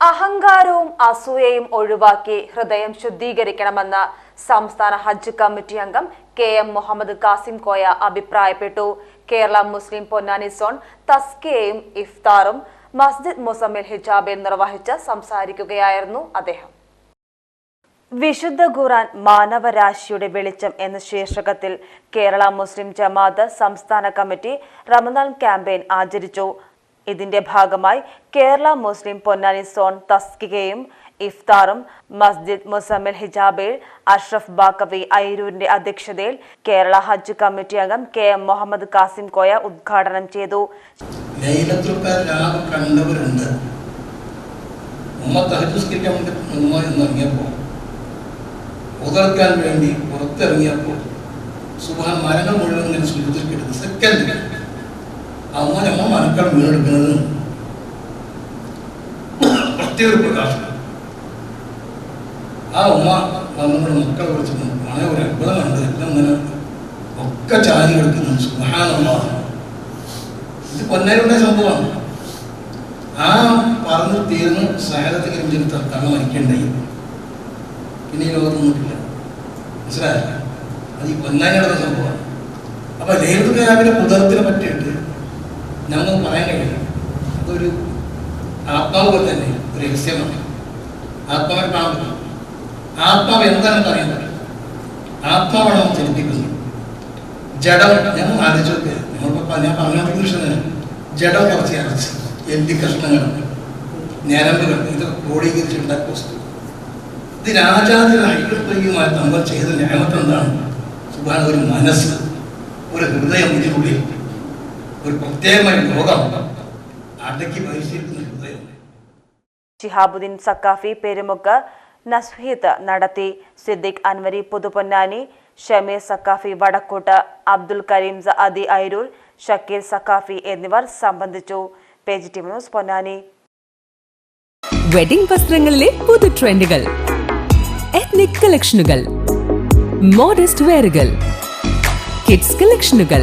അഹങ്കാരവും അസൂയയും ഒഴിവാക്കി ഹൃദയം ശുദ്ധീകരിക്കണമെന്ന് സംസ്ഥാന ഹജ്ജ് കമ്മിറ്റി അംഗം കെ എം മുഹമ്മദ് കാസിം കോയ അഭിപ്രായപ്പെട്ടു. കേരള മുസ്ലിം പൊന്നാനി സോൺ തസ്കിയയും ഇഫ്താറും മസ്ജിദ് മുസമ്മിൽ ഹിജാബിൽ നിർവഹിച്ച് സംസാരിക്കുകയായിരുന്നു അദ്ദേഹം. വിശുദ്ധ ഖുറാൻ മാനവരാശിയുടെ വെളിച്ചം എന്ന ശീർഷകത്തിൽ കേരള മുസ്ലിം ജമാഅത്ത് സംസ്ഥാന കമ്മിറ്റി റമദാൻ ക്യാമ്പയിൻ ആചരിച്ചു. ഇതിന്റെ ഭാഗമായി കേരള മുസ്ലിം പൊന്നാനി സോൺ തസ്കികയും ഇഫ്താറും മസ്ജിദ് മുസമ്മിൽ ഹിജാബിൽ അഷ്റഫ് ബാക്കവി അയിരൂരിന്റെ അധ്യക്ഷതയിൽ കേരള ഹജ്ജ് കമ്മിറ്റി അംഗം കെ എം മുഹമ്മദ് കാസിം കോയ ഉദ്ഘാടനം ചെയ്തു. കണ്ടവരുണ്ട്. ഉതർക്കാൻ വേണ്ടി പുറത്തിറങ്ങിയപ്പോൾ സുബാൻ മരണം മുഴുവൻ സെക്കൻഡ് നമ്മ മരക്കൾ വീണെടുക്കുന്നത് പ്രത്യേക പ്രകാശം ആ ഉമ്മ വന്നുകൊണ്ട് മക്കളെ കുറിച്ച് മഴ ഒരു അത്ഭുതം കണ്ട്. എല്ലാം ഇങ്ങനെ ഒക്കെ ചാരി കിടക്കുന്നു സുഹാനമ്മ ഇത് പൊന്നേരുടെ സംഭവമാണ്. ആ പറഞ്ഞു തീർന്ന് സഹലത്തിൽ കിരമിച്ചിട്ട് തങ്ങ മരിക്കണ്ടായി പിന്നെ ഈ ലോകത്തൊന്നുമില്ല മനസ്സിലായോ? അത് ഈ പൊന്നാനി സംഭവമാണ്. അപ്പൊ ലേഖക രാവിലെ പുതർത്തിനെ പറ്റിയിട്ട് ഞങ്ങൾ പറയാൻ കഴിയില്ല. അതൊരു ആത്മാവ് തന്നെ ഒരു രഹസ്യമാണ്. ആത്മാവിനെ കാണാൻ ആത്മാവ് എന്താണെന്ന് അറിയാൻ പറ്റും. ആത്മാവാണ് നമ്മൾ ചലിപ്പിക്കുന്നത് ജഡം ഞങ്ങൾ ആലോചിച്ചു നമ്മളിപ്പോ ഞാൻ പറഞ്ഞാൽ കൃഷ്ണന് ജഡം കുറച്ച് അരച്ച് എല്ലി കഷ്ണങ്ങൾ ഞരമ്പുകൾ ഇത് ക്രോഡീകരിച്ചുണ്ടാക്കിയ വസ്തു ഇത് രാജാതിര ഹൈഡ്രോയുമായി നമ്മൾ ചെയ്ത ന്യായമത്ത് എന്താണ് ഒരു മനസ്സ് ഒരു ഹൃദയം ഇതിനുള്ളിൽ ഒരു പ്രത്യേകമായ ലോകം അടക്കി പരിശീലിക്കുന്ന ഹൃദയം ഷിഹാബുദ്ദീൻ സക്കാഫി പെരുമുക്ക് നസ്ഹീത്ത് നടത്തി. സിദ്ദിഖ് അൻവരി പുതുപൊന്നാനി ഷമീർ സക്കാഫി വടക്കൂട്ട് അബ്ദുൽ കരീം സഅദി ഐരൂർ ഷക്കീർ സക്കാഫി എന്നിവർ സംബന്ധിച്ചു. Page T news Ponnani. Wedding വസ്ത്രങ്ങളിലെ പുതു ട്രെൻഡുകൾ എത്നിക് കളക്ഷനുകൾ മോഡസ്റ്റ് വെയറുകൾ കിഡ്സ് കളക്ഷനുകൾ